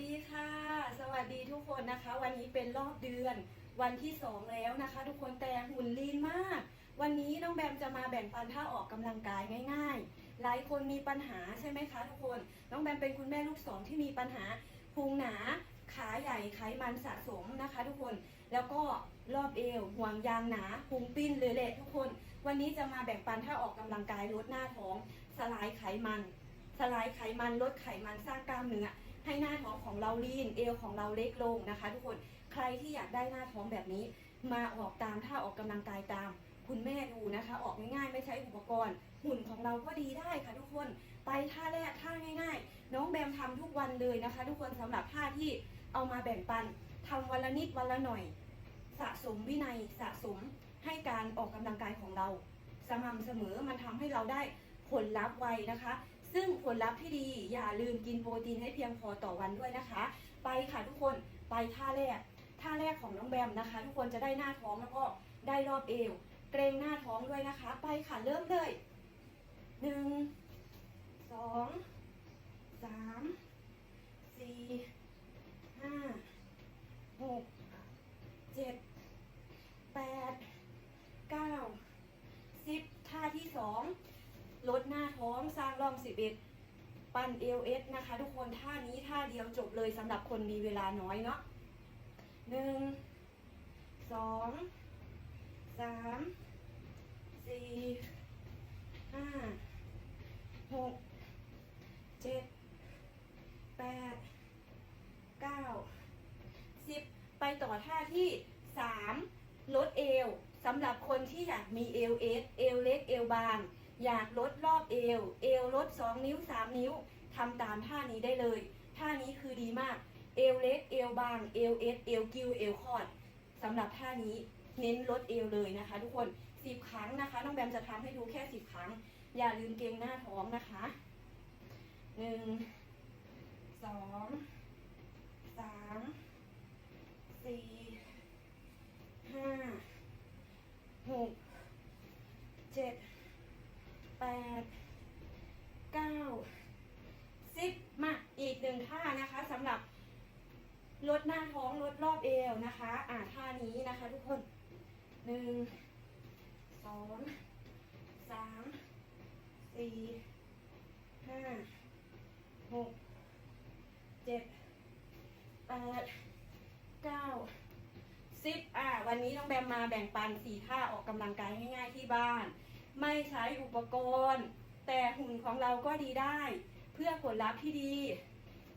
ดีค่ะ สวัสดีทุกคนนะคะ วันนี้เป็นรอบเดือนวันที่สองแล้วนะคะ ทุกคนแต่หุ่นลีนมาก วันนี้น้องแบมจะมาแบ่งปันท่าออกกำลังกายง่าย ๆ หลายคนมีปัญหาใช่ไหมคะ ทุกคนน้องแบมเป็นคุณแม่ลูกสองที่มีปัญหาพุงหนาขาใหญ่ไขมันสะสมนะคะ ทุกคนแล้วก็รอบเอวห่วงยางหนาพุงปิ้นเลยแหละทุกคน วันนี้จะมาแบ่งปันท่าออกกำลังกายลดหน้าท้อง สลายไขมัน สลายไขมันลดไขมันสร้างกล้ามเนื้อ ให้หน้าท้องของเราลีนเอวของเราเล็กลงนะคะ ทุกคนใครที่อยากได้หน้าท้องแบบนี้ มาออกตามท่าออกกำลังกายตาม คุณแม่ดูนะคะ ออกง่ายๆไม่ใช้อุปกรณ์ หุ่นของเราก็ดีได้ค่ะทุกคนไปท่าแรกท่าง่าย ๆ น้องแบมทำทุกวันเลยนะคะ ทุกคนสำหรับท่าที่เอามาแบ่งปันทำวันละนิดวันละหน่อย สะสมวินัยสะสมให้การออกกำลังกายของเรา สม่ำเสมอมันทำให้เราได้ผลลัพธ์ไวนะคะ ซึ่งผลลัพธ์ที่ดีอย่าลืมกินโปรตีนให้เพียงพอต่อวันด้วยนะคะ ไปค่ะทุกคนไปท่าแรก ท่าแรกของน้องแบมนะคะ ทุกคนจะได้หน้าท้องแล้วก็ได้รอบเอว เกรงหน้าท้องด้วยนะคะ ไปค่ะเริ่มเลยหนึ่งสองสามสี่ห้าหกเจ็ดแปดเก้าสิบท่าที่สอง ลดหน้าท้องสร้างร่องสิบเอ็ดปั้นเอลเอสนะคะ ทุกคนท่านี้ท่าเดียวจบเลยสำหรับคนมีเวลาน้อยเนาะหนึ่งสองสามสี่ห้าหกเจ็ดแปดเก้าสิบไปต่อท่าที่สามลดเอวสำหรับคนที่อยากมีเอลเอสเอวเล็กเอวบาง อยากลดรอบเอว เอวลด 2 นิ้ว 3 นิ้วทำตามท่านี้ได้เลย ท่านี้คือดีมาก เอวเล็ก เอวบาง เอวเอสเอวกิ้วเอวคอดสำหรับท่านี้เน้นลดเอวเลยนะคะ ทุกคน 10 ครั้งนะคะ น้องแบมจะทำให้ดูแค่ 10 ครั้ง อย่าลืมเกงหน้าท้องนะคะ 1 2 3 4 5 6 7 แป ดเก้าสิบมาอีกหนึ่งท่านะคะสำหรับลดหน้าท้องลดรอบเอวนะคะ อ่าท่านี้นะคะ ทุกคนหนึ่งสองสามสี่ห้าหกเจ็ดแปดเก้าสิบอ่าวันนี้น้องแบมมาแบ่งปันสี่ท่าออกกำลังกายง่ายๆที่บ้าน ไม่ใช้อุปกรณ์ แต่หุ่นของเราก็ดีได้ เพื่อผลลัพธ์ที่ดี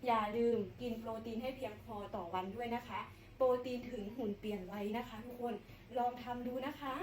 อย่าลืมกินโปรตีนให้เพียงพอต่อวันด้วยนะคะ โปรตีนถึงหุ่นเปลี่ยนไว้นะคะทุกคนลองทำดูนะคะ